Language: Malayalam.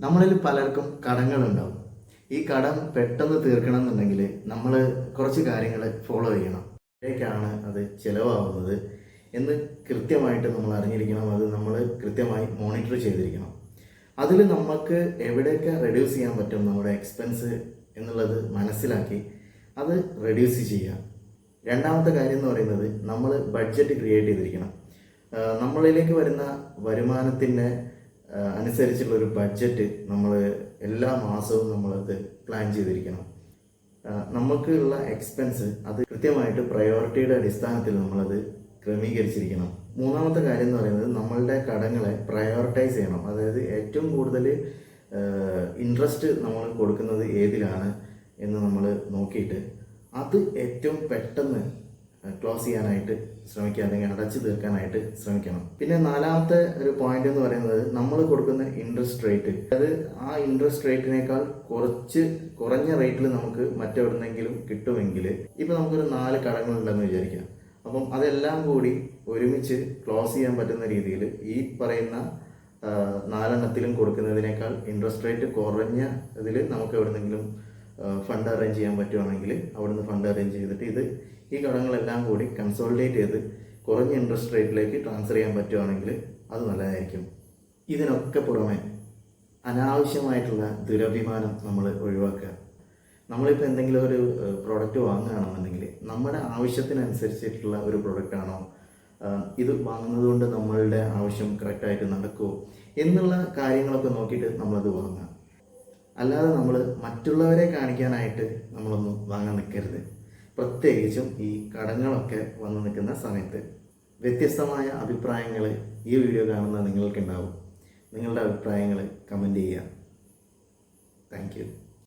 നമ്മളിൽ പലർക്കും കടങ്ങളുണ്ടാവും. ഈ കടം പെട്ടെന്ന് തീർക്കണം എന്നുണ്ടെങ്കിൽ നമ്മൾ കുറച്ച് കാര്യങ്ങൾ ഫോളോ ചെയ്യണം. എവിടേക്കാണ് അത് ചിലവാകുന്നത് എന്ന് കൃത്യമായിട്ട് നമ്മൾ അറിഞ്ഞിരിക്കണം. അത് നമ്മൾ കൃത്യമായി മോണിറ്റർ ചെയ്തിരിക്കണം. അതിൽ നമുക്ക് എവിടെയൊക്കെ റെഡ്യൂസ് ചെയ്യാൻ പറ്റും നമ്മുടെ എക്സ്പെൻസ് എന്നുള്ളത് മനസ്സിലാക്കി അത് റെഡ്യൂസ് ചെയ്യാം രണ്ടാമത്തെ കാര്യം എന്ന് പറയുന്നത് നമ്മൾ ബഡ്ജറ്റ് ക്രിയേറ്റ് ചെയ്തിരിക്കണം. നമ്മളിലേക്ക് വരുന്ന വരുമാനത്തിന്റെ അനുസരിച്ചുള്ള ഒരു ബഡ്ജറ്റ് നമ്മൾ എല്ലാ മാസവും നമ്മളത് പ്ലാൻ ചെയ്തിരിക്കണം. നമുക്ക് നമുക്കുള്ള എക്സ്പെൻസ് അത് കൃത്യമായിട്ട് പ്രയോറിറ്റിയുടെ അടിസ്ഥാനത്തിൽ നമ്മളത് ക്രമീകരിച്ചിരിക്കണം. മൂന്നാമത്തെ കാര്യം എന്ന് പറയുന്നത് നമ്മളുടെ കടങ്ങളെ പ്രയോറിറ്റൈസ് ചെയ്യണം. അതായത് ഏറ്റവും കൂടുതൽ ഇൻട്രസ്റ്റ് നമ്മൾ കൊടുക്കുന്നത് ഏതിലാണ് എന്ന് നമ്മൾ നോക്കിയിട്ട് അത് ഏറ്റവും പെട്ടെന്ന് ക്ലോസ് ചെയ്യാനായിട്ട് ശ്രമിക്കുക അല്ലെങ്കിൽ അടച്ചു തീർക്കാനായിട്ട് ശ്രമിക്കണം. പിന്നെ നാലാമത്തെ ഒരു പോയിന്റ് എന്ന് പറയുന്നത് നമ്മൾ കൊടുക്കുന്ന ഇൻട്രസ്റ്റ് റേറ്റ് അത് ആ ഇൻട്രസ്റ്റ് റേറ്റിനേക്കാൾ കുറച്ച് കുറഞ്ഞ റേറ്റിൽ നമുക്ക് മറ്റെവിടുന്നെങ്കിലും കിട്ടുമെങ്കിൽ ഇപ്പൊ നമുക്കൊരു നാല് കടങ്ങളുണ്ടെന്ന് വിചാരിക്കാം. അപ്പം അതെല്ലാം കൂടി ഒരുമിച്ച് ക്ലോസ് ചെയ്യാൻ പറ്റുന്ന രീതിയിൽ ഈ പറയുന്ന നാലെണ്ണത്തിലും കൊടുക്കുന്നതിനേക്കാൾ ഇൻട്രസ്റ്റ് റേറ്റ് കുറഞ്ഞ ഇതിൽ നമുക്ക് എവിടെന്നെങ്കിലും ഫണ്ട് അറേഞ്ച് ചെയ്യാൻ പറ്റുവാണെങ്കിൽ അവിടുന്ന് ഫണ്ട് അറേഞ്ച് ചെയ്തിട്ട് ഇത് ഈ കടങ്ങളെല്ലാം കൂടി കൺസോളിഡേറ്റ് ചെയ്ത് കുറഞ്ഞ ഇൻട്രസ്റ്റ് റേറ്റിലേക്ക് ട്രാൻസ്ഫർ ചെയ്യാൻ പറ്റുവാണെങ്കിൽ അത് നല്ലതായിരിക്കും. ഇതിനൊക്കെ പുറമെ അനാവശ്യമായിട്ടുള്ള ദുരഭിമാനം നമ്മൾ ഒഴിവാക്കുക. നമ്മളിപ്പോൾ എന്തെങ്കിലും ഒരു പ്രോഡക്റ്റ് വാങ്ങുകയാണെന്നുണ്ടെങ്കിൽ നമ്മുടെ ആവശ്യത്തിനനുസരിച്ചിട്ടുള്ള ഒരു പ്രോഡക്റ്റ് ആണോ ഇത് വാങ്ങുന്നത് കൊണ്ട് നമ്മളുടെ ആവശ്യം കറക്റ്റായിട്ട് നടക്കുമോ എന്നുള്ള കാര്യങ്ങളൊക്കെ നോക്കിയിട്ട് നമ്മളത് വാങ്ങുക. അല്ലാതെ നമ്മൾ മറ്റുള്ളവരെ കാണിക്കാനായിട്ട് നമ്മളൊന്നും വാങ്ങാൻ നിൽക്കരുത് പ്രത്യേകിച്ചും ഈ കടങ്ങളൊക്കെ വന്നു നിൽക്കുന്ന സമയത്ത് വ്യത്യസ്തമായ അഭിപ്രായങ്ങൾ ഈ വീഡിയോ കാണുന്ന നിങ്ങൾക്കുണ്ടാവും. നിങ്ങളുടെ അഭിപ്രായങ്ങൾ കമന്റ് ചെയ്യുക. താങ്ക്